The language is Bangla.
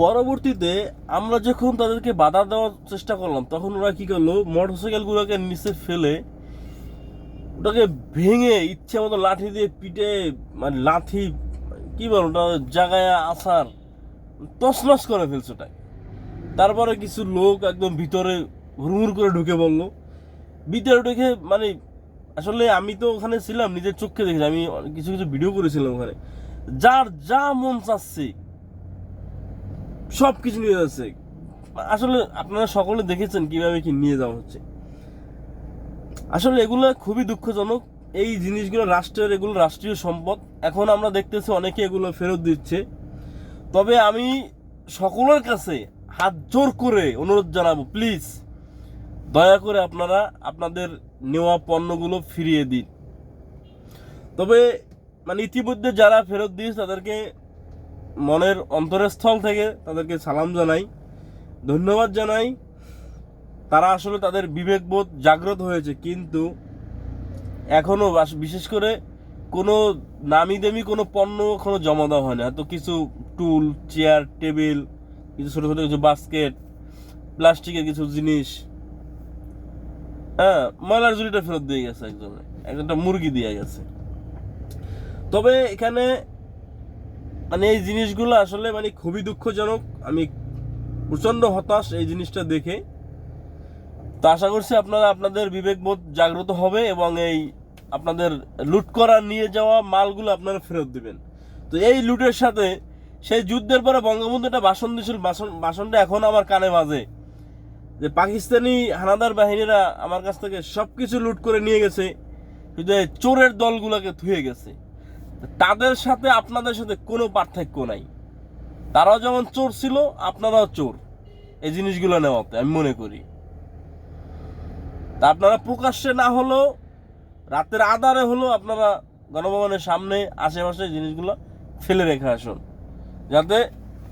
পরবর্তীতে আমরা যখন তাদেরকে বাধা দেওয়ার চেষ্টা করলাম, তখন ওরা কি করল? মোটরসাইকেলগুলোকে নিচে ফেলে ওটাকে ভেঙে ইচ্ছে মতো লাঠি দিয়ে পিটে মানে লাঠি, কি বল ওটা, জাগায় আসার তছনছ করে ফেলছে ওটাকে। তারপরে কিছু লোক একদম ভিতরে হুড়মুড় করে ঢুকে পড়ল। ভিতরে ঢুকে মানে আসলে আমি তো ওখানে ছিলাম, নিজের চোখে দেখেছি, আমি কিছু কিছু ভিডিও করেছিলাম ওখানে। যার যা মন চাচ্ছে সব কিছু নিয়ে যাচ্ছে। আসলে আপনারা সকলে দেখেছেন কীভাবে কি নিয়ে যাওয়া হচ্ছে। আসলে এগুলো খুবই দুঃখজনক। এই জিনিসগুলো রাষ্ট্রের, এগুলো রাষ্ট্রীয় সম্পদ। এখন আমরা দেখতেছি অনেকে এগুলো ফেরত দিচ্ছে। তবে আমি সকলের কাছে হাত জোর করে অনুরোধ জানাব প্লিজ দয়া করে আপনারা আপনাদের নেওয়া পণ্যগুলো ফিরিয়ে দিন। তবে মানে ইতিমধ্যে যারা ফেরত দিয়েছে তাদেরকে মনের অন্তরের স্থল থেকে তাদেরকে সালাম জানাই, ধন্যবাদ জানাই। তারা আসলে তাদের বিবেকবোধ জাগ্রত হয়েছে, কিন্তু এখনও বাস- বিশেষ করে কোনো নামি দামি কোনো পণ্য এখনও জমা দেওয়া হয় না তো কিছু টুল, চেয়ার, টেবিল, কিছু ছোটো ছোটো কিছু বাস্কেট, প্লাস্টিকের কিছু জিনিস। হ্যাঁ ময়লার ঝুড়িটা ফেরত দিয়ে গেছে একজনে। একটা মুরগি দিয়ে গেছে। তবে এখানে মানে এই জিনিসগুলো আসলে মানে খুবই দুঃখজনক। আমি প্রচণ্ড হতাশ এই জিনিসটা দেখে। তো আশা করছি আপনারা আপনাদের বিবেকবোধ জাগ্রত হবে এবং এই আপনাদের লুট করা নিয়ে যাওয়া মালগুলো আপনারা ফেরত দিবেন। তো এই লুটের সাথে সেই যুদ্ধের পরে বঙ্গবন্ধু একটা দিয়েছিল ভাষণ ভাষণটা এখন আমার কানে বাজে। যে পাকিস্তানি হানাদার বাহিনীরা আমার কাছ থেকে সব কিছু লুট করে নিয়ে গেছে, শুধু চোরের দলগুলোকে ধুয়ে গেছে। তাদের সাথে আপনাদের সাথে কোনো পার্থক্য নাই। তারাও যেমন চোর ছিল, আপনারাও চোর। এই জিনিসগুলো নেওয়াতে, আমি মনে করি। তা আপনারা প্রকাশ্যে না হলেও, রাতের আধারে হলেও আপনারা গণভবনের সামনে, আশেপাশে জিনিসগুলো ফেলে রেখে আসুন। যাতে